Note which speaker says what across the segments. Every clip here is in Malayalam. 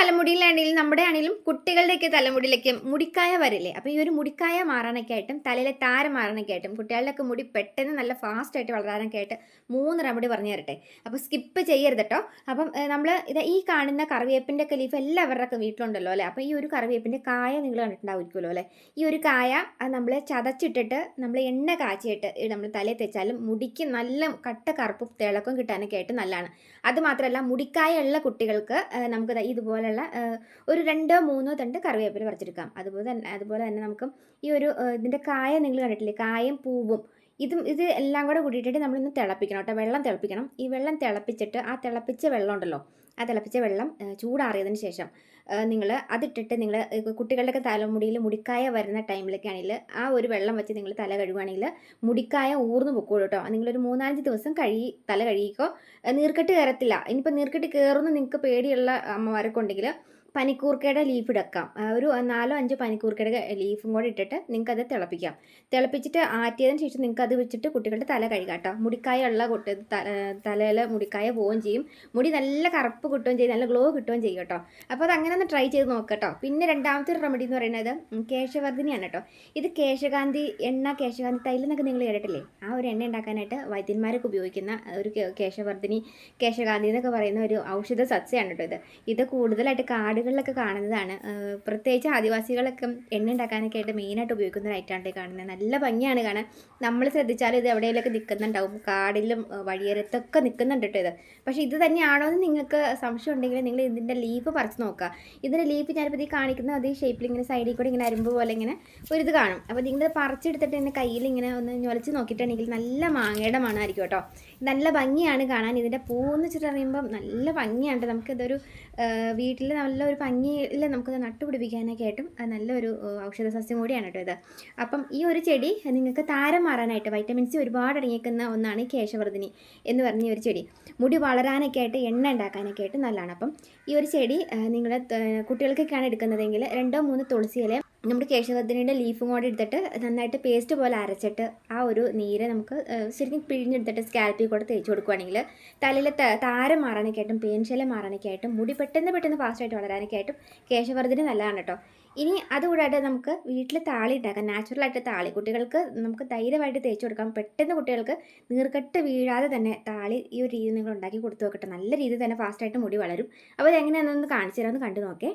Speaker 1: തലമുടിയിലാണെങ്കിലും നമ്മുടെ ആണെങ്കിലും കുട്ടികളുടെയൊക്കെ തലമുടിയിലേക്കും മുടിക്കായ വരില്ലേ? അപ്പോൾ ഈ ഒരു മുടിക്കായ മാറാനൊക്കെ ആയിട്ടും തലയിലെ താര മാറാനൊക്കെ ആയിട്ടും കുട്ടികളുടെയൊക്കെ മുടി പെട്ടെന്ന് നല്ല ഫാസ്റ്റായിട്ട് വളരാനൊക്കെ ആയിട്ട് മൂന്ന് റെമഡി പറഞ്ഞു തരട്ടെ. അപ്പോൾ സ്കിപ്പ് ചെയ്യരുത് കേട്ടോ അപ്പം നമ്മൾ ഇത് ഈ കാണുന്ന കറിവേപ്പിന്റെ ഒക്കെ ലീഫ് എല്ലാവരുടെയൊക്കെ വീട്ടിലുണ്ടല്ലോ അല്ലേ? അപ്പോൾ ഈ ഒരു കറിവേപ്പിന്റെ കായ നിങ്ങൾ കണ്ടിട്ടുണ്ടാവുമായിരിക്കുമല്ലോ അല്ലേ? ഈ ഒരു കായ അത് നമ്മൾ ചതച്ചിട്ടിട്ട് നമ്മൾ എണ്ണ കാച്ചിയിട്ട് നമ്മൾ തലയിൽ തേച്ചാലും മുടിക്ക് നല്ല കട്ട കറുപ്പും തിളക്കം കിട്ടാനൊക്കെ ആയിട്ട് നല്ലതാണ് അതുമാത്രമല്ല മുടിക്കായ ഉള്ള കുട്ടികൾക്ക് നമുക്ക് ദാ ഇതുപോലുള്ള ഒരു രണ്ടോ മൂന്നോ തണ്ട് കറിവേപ്പില പറിച്ചെടുക്കാം. അതുപോലെ തന്നെ അതുപോലെ തന്നെ നമുക്ക് ഈ ഒരു ഇതിന്റെ കായ നിങ്ങൾ കണ്ടിട്ടില്ലേ? കായും പൂവും. ഇതും ഇത് എല്ലാം കൂടെ കൂടിയിട്ട് നമ്മളിന്ന് തിളപ്പിക്കണം കേട്ടോ. വെള്ളം തിളപ്പിക്കണം. ഈ വെള്ളം തിളപ്പിച്ചിട്ട് ആ തിളപ്പിച്ച വെള്ളം ഉണ്ടല്ലോ ആ തിളപ്പിച്ച വെള്ളം ചൂടാറിയതിന് ശേഷം നിങ്ങൾ അതിട്ടിട്ട് നിങ്ങൾ കുട്ടികളുടെയൊക്കെ തലമുടിയിൽ മുടിക്കായ വരുന്ന ടൈമിലൊക്കെ ആണെങ്കിൽ ആ ഒരു വെള്ളം വെച്ച് നിങ്ങൾ തല കഴുകുകയാണെങ്കിൽ മുടിക്കായ ഊർന്നു പൊക്കോളൂ കേട്ടോ നിങ്ങളൊരു മൂന്നാലഞ്ച് ദിവസം കഴുകി തല കഴുകിക്കോ. നീർക്കെട്ട് കയറത്തില്ല. ഇനിയിപ്പോൾ നീർക്കെട്ട് കയറുമെന്ന് നിങ്ങൾക്ക് പേടിയുള്ള അമ്മമാരൊക്കെ ഉണ്ടെങ്കിൽ പനിക്കൂർക്കയുടെ ലീഫ് എടുക്കാം ഒരു നാലോ അഞ്ചോ പനിക്കൂർക്കയുടെ ലീഫും കൂടെ ഇട്ടിട്ട് നിങ്ങൾക്ക് അത് തിളപ്പിക്കാം. തിളപ്പിച്ചിട്ട് ആറ്റിയതിന് ശേഷം നിങ്ങൾക്ക് അത് വെച്ചിട്ട് കുട്ടികളുടെ തല കഴുകാം കേട്ടോ മുടിക്കായ ഉള്ള കുട്ടി തലയിൽ മുടിക്കായ പോവുകയും ചെയ്യും. മുടി നല്ല കറുപ്പ് കിട്ടുകയും ചെയ്യും. നല്ല ഗ്ലോ കിട്ടുകയും ചെയ്യും കേട്ടോ. അപ്പോൾ അത് അങ്ങനെ ഒന്ന് ട്രൈ ചെയ്ത് നോക്കാം കേട്ടോ പിന്നെ രണ്ടാമത്തെ റെമഡി എന്ന് പറയുന്നത് കേശവർദ്ധിനിയാണ് കേട്ടോ. ഇത് കേശകാന്തി എണ്ണ കേശകാന്തി തൈലം എന്നൊക്കെ നിങ്ങൾ കേട്ടിട്ടില്ലേ? ആ ഒരു എണ്ണ ഉണ്ടാക്കാനായിട്ട് വൈദ്യന്മാരൊക്കെ ഉപയോഗിക്കുന്ന ഒരു കേശവർദ്ധിനി കേശകാന്തി എന്നൊക്കെ പറയുന്ന ഒരു ഔഷധ സസ്യമാണ് കേട്ടോ ഇത്. ഇത് കൂടുതലായിട്ട് കാടുകളിലൊക്കെ കാണുന്നതാണ്. പ്രത്യേകിച്ച് ആദിവാസികളൊക്കെ എണ്ണ ഉണ്ടാക്കാനൊക്കെ ആയിട്ട് മെയിനായിട്ട് ഉപയോഗിക്കുന്ന ഐറ്റമാണ് കാണുന്നത് നല്ല ഭംഗിയാണ് കാണാൻ. നമ്മൾ ശ്രദ്ധിച്ചാൽ ഇത് എവിടെയെങ്കിലൊക്കെ നിൽക്കുന്നുണ്ടാവും കാടിലും വഴിയരത്തൊക്കെ നിൽക്കുന്നുണ്ട് കേട്ടോ ഇത്. പക്ഷേ ഇത് തന്നെയാണോ എന്ന് നിങ്ങൾക്ക് സംശയം ഉണ്ടെങ്കിൽ നിങ്ങൾ ഇതിന്റെ ലീഫ് പറിച്ച് നോക്കുക. ഇതിന്റെ ലീഫ് ഞാനിപ്പോൾ ഈ കാണിക്കുന്ന അതേ ഷേപ്പിൽ ഇങ്ങനെ സൈഡിൽ കൂടി ഇങ്ങനെ അരുമ്പ് പോലെ ഇങ്ങനെ ഒരു ഇത് കാണും. അപ്പോൾ നിങ്ങൾ പറിച്ചെടുത്തിട്ട് എന്റെ കയ്യിൽ ഇങ്ങനെ ഒന്ന് ഞൊലച്ച് നോക്കിയിട്ടുണ്ടെങ്കിൽ നല്ല മാങ്ങയുടെ മണമായിരിക്കും കേട്ടോ. നല്ല ഭംഗിയാണ് കാണാൻ. ഇതിന്റെ പൂന്ന് വെച്ചിട്ട് അറിയുമ്പം നല്ല ഭംഗിയാണ്. ട്ടോ. നമുക്കിതൊരു വീട്ടിൽ നല്ലൊരു ഭംഗിയിൽ നമുക്കത് നട്ടുപിടിപ്പിക്കാനൊക്കെ ആയിട്ടും നല്ലൊരു ഔഷധ സസ്യം കൂടിയാണ് കേട്ടോ ഇത്. അപ്പം ഈ ഒരു ചെടി നിങ്ങൾക്ക് താരം മാറാനായിട്ട് വൈറ്റമിൻ സി ഒരുപാട് അടങ്ങിയിരിക്കുന്ന ഒന്നാണ് കേശവർദ്ധിനി എന്ന് പറഞ്ഞ ഒരു ചെടി. മുടി വളരാനൊക്കെ ആയിട്ട് എണ്ണ ഉണ്ടാക്കാനൊക്കെ ആയിട്ട് നല്ലതാണ്. അപ്പം ഈ ഒരു ചെടി നിങ്ങൾ കുട്ടികൾക്കൊക്കെയാണ് എടുക്കുന്നതെങ്കിൽ രണ്ടോ മൂന്ന് തുളസി ഇല നമ്മുടെ കേശവർദ്ധനയുടെ ലീഫും കൂടെ എടുത്തിട്ട് നന്നായിട്ട് പേസ്റ്റ് പോലെ അരച്ചിട്ട് ആ ഒരു നീര് നമുക്ക് ശരിക്കും പിഴിഞ്ഞെടുത്തിട്ട് സ്കാൽപ്പിൽ കൂടെ തേച്ച് കൊടുക്കുകയാണെങ്കിൽ തലയിലെ താരം മാറാനൊക്കെയായിട്ടും പേൻശല മാറാനൊക്കെയായിട്ടും മാറാനൊക്കെ മുടി പെട്ടെന്ന് പെട്ടെന്ന് ഫാസ്റ്റായിട്ട് വളരാനൊക്കെയായിട്ടും കേശവർദ്ധന നല്ലതാണ് കേട്ടോ ഇനി അതുകൂടാതെ നമുക്ക് വീട്ടിൽ താളി ഉണ്ടാക്കാം. നാച്ചുറലായിട്ട് താളി. കുട്ടികൾക്ക് നമുക്ക് ധൈര്യമായിട്ട് തേച്ച് കൊടുക്കാം. പെട്ടെന്ന് കുട്ടികൾക്ക് നീർക്കെട്ട് വീഴാതെ തന്നെ താളി ഈ ഒരു രീതി നിങ്ങൾ ഉണ്ടാക്കി കൊടുത്തു നോക്കട്ടെ. നല്ല രീതിയിൽ തന്നെ ഫാസ്റ്റായിട്ട് മുടി വളരും. അപ്പോൾ അതെങ്ങനെയാണെന്നൊന്ന് കാണിച്ചു തരാമെന്ന് കണ്ടു നോക്കേ.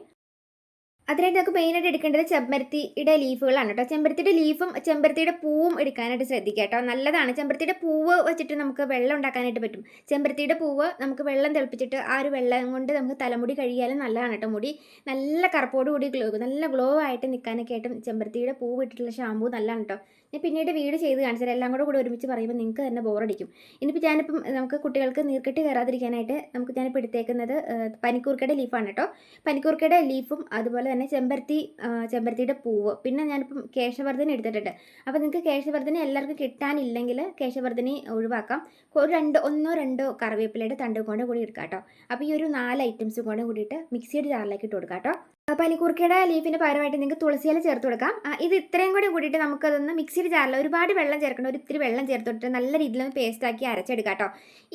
Speaker 1: അതിനായിട്ട് നമുക്ക് മെയിനായിട്ട് എടുക്കേണ്ടത് ചെമ്പരത്തിയുടെ ലീഫുകളാണ് കേട്ടോ. ചെമ്പരത്തിയുടെ ലീഫും ചെമ്പരത്തിയുടെ പൂവും എടുക്കാനായിട്ട് ശ്രദ്ധിക്കുക കേട്ടോ. നല്ലതാണ്. ചെമ്പരത്തിയുടെ പൂവ് വെച്ചിട്ട് നമുക്ക് വെള്ളം ഉണ്ടാക്കാനായിട്ട് പറ്റും. ചെമ്പരത്തിയുടെ പൂവ് നമുക്ക് വെള്ളം തിളപ്പിച്ചിട്ട് ആ ഒരു വെള്ളം കൊണ്ട് നമുക്ക് തലമുടി കഴുകിയാലും നല്ലതാണ് കേട്ടോ മുടി. നല്ല കറുപ്പോട് കൂടി ഗ്ലോ നല്ല ഗ്ലോ ആയിട്ട് നിൽക്കാനൊക്കെ ആയിട്ടും ചെമ്പരത്തിയുടെ പൂവ് ഇട്ടിട്ടുള്ള ഷാമ്പൂ നല്ലതാണ് കേട്ടോ. ഞാൻ പിന്നീട് വീട് ചെയ്ത് കാണിച്ചാൽ എല്ലാം കൂടെ കൂടെ ഒരുമിച്ച് പറയുമ്പോൾ നിങ്ങൾക്ക് തന്നെ ബോറടിക്കും. ഇനിയിപ്പോൾ ഞാനിപ്പം നമുക്ക് കുട്ടികൾക്ക് നീർക്കെട്ട് കയറാതിരിക്കാനായിട്ട് നമുക്ക് ഞാനിപ്പോൾ എടുത്തേക്കുന്നത് പനിക്കൂർക്കയുടെ ലീഫാണ് കേട്ടോ. പനിക്കൂർക്കയുടെ ലീഫും അതുപോലെ തന്നെ ചെമ്പരത്തി ചെമ്പരത്തിയുടെ പൂവ്. പിന്നെ ഞാനിപ്പം കേശവർദ്ധന എടുത്തിട്ടുണ്ട്. അപ്പോൾ നിങ്ങൾക്ക് കേശവർദ്ധന എല്ലാവർക്കും കിട്ടാനില്ലെങ്കിൽ കേശവർദ്ധന ഒഴിവാക്കാം. ഒരു രണ്ട് ഒന്നോ രണ്ടോ കറിവേപ്പിലയുടെ തണ്ടുകൊണ്ട് കൂടി എടുക്കാം കേട്ടോ. അപ്പോൾ ഈ ഒരു നാല് ഐറ്റംസും കൂടെ കൂടിയിട്ട് മിക്സിയുടെ ജാറിലേക്ക് ഇട്ട് കൊടുക്കാം കേട്ടോ. പനിക്കൂർക്കയുടെ ലീഫിന് പകരമായിട്ട് നിങ്ങൾക്ക് തുളസിയില ചേർത്ത് കൊടുക്കാം. ഇത് ഇത്രയും കൂടി കൂടിയിട്ട് നമുക്കതൊന്ന് മിക്സിയുടെ ജാറിൽ ഒരുപാട് വെള്ളം ചേർക്കണം ഒരു ഇത്തിരി വെള്ളം ചേർത്തിട്ട് നല്ല രീതിയിൽ ഒന്ന് പേസ്റ്റ് ആക്കി അരച്ചെടുക്കാം കേട്ടോ.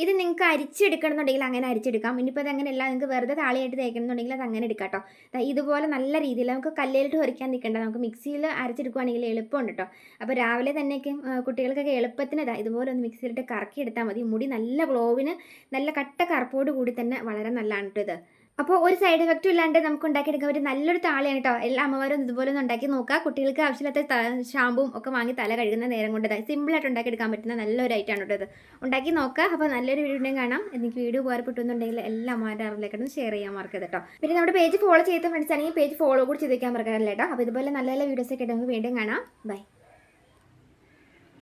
Speaker 1: ഇത് നിങ്ങൾക്ക് അരിച്ചെടുക്കണമെന്നുണ്ടെങ്കിൽ അങ്ങനെ അരിച്ചെടുക്കാം. ഇനിയിപ്പോൾ അത് അങ്ങനെയല്ല നിങ്ങൾക്ക് വെറുതെ താളിയായിട്ട് തേക്കണമെന്നുണ്ടെങ്കിൽ അത് അങ്ങനെ എടുക്കാം കേട്ടോ. ഇതുപോലെ നല്ല രീതിയിൽ നമുക്ക് കല്ലിലിട്ട് ഒരിക്കാൻ നിൽക്കേണ്ട. നമുക്ക് മിക്സിയിൽ അരച്ചെടുക്കുകയാണെങ്കിൽ എളുപ്പമുണ്ട് കേട്ടോ. അപ്പോൾ രാവിലെ തന്നെയൊക്കെ കുട്ടികൾക്കൊക്കെ എളുപ്പത്തിന് ഇതാ ഇതുപോലെ ഒന്ന് മിക്സിയിലിട്ട് കറക്കി എടുത്താൽ മതി. മുടി നല്ല ഗ്ലോവിന് നല്ല കട്ട കറുപ്പോട് കൂടി തന്നെ വളരെ നല്ലതാണ് കേട്ടോ ഇത്. അപ്പോൾ ഒരു സൈഡ് എഫക്റ്റും ഇല്ലാണ്ട് നമുക്ക് ഉണ്ടാക്കിയെടുക്കാൻ ഒരു നല്ലൊരു താളിയാണ് കേട്ടോ എല്ലാ അമ്മമാരും ഇതുപോലെ ഒന്ന് ഉണ്ടാക്കി നോക്കുക കുട്ടികൾക്ക് ആവശ്യമില്ലാത്ത ഷാമ്പും ഒക്കെ വാങ്ങി തല കഴുകുന്ന നേരം കൊണ്ട് സിമ്പിളായിട്ട് ഉണ്ടാക്കിയെടുക്കാൻ പറ്റുന്ന നല്ലൊരു ഐറ്റമാണ് കേട്ടോ ഇത്. ഉണ്ടാക്കി നോക്കുക അപ്പോൾ നല്ലൊരു വീഡിയോ കാണാം. എനിക്ക് വീഡിയോ ഉപകാരപ്പെട്ടുന്നുണ്ടെങ്കിൽ എല്ലാ അമ്മമാരുടെ അറിവിലേക്കൊന്ന് ഷെയർ ചെയ്യാൻ മറക്കരുത് കേട്ടോ പിന്നെ നമ്മുടെ പേജ് ഫോളോ ചെയ്ത ഫ്രണ്ട്സ് ആണെങ്കിൽ പേജ് ഫോളോ കൂടി ചെയ്തേക്കാൻ വെക്കാൻ മറക്കാറില്ല കേട്ടോ അപ്പോൾ ഇതുപോലെ നല്ല നല്ല വീഡിയോസ് ഒക്കെ നമുക്ക് വീണ്ടും കാണാം. ബൈ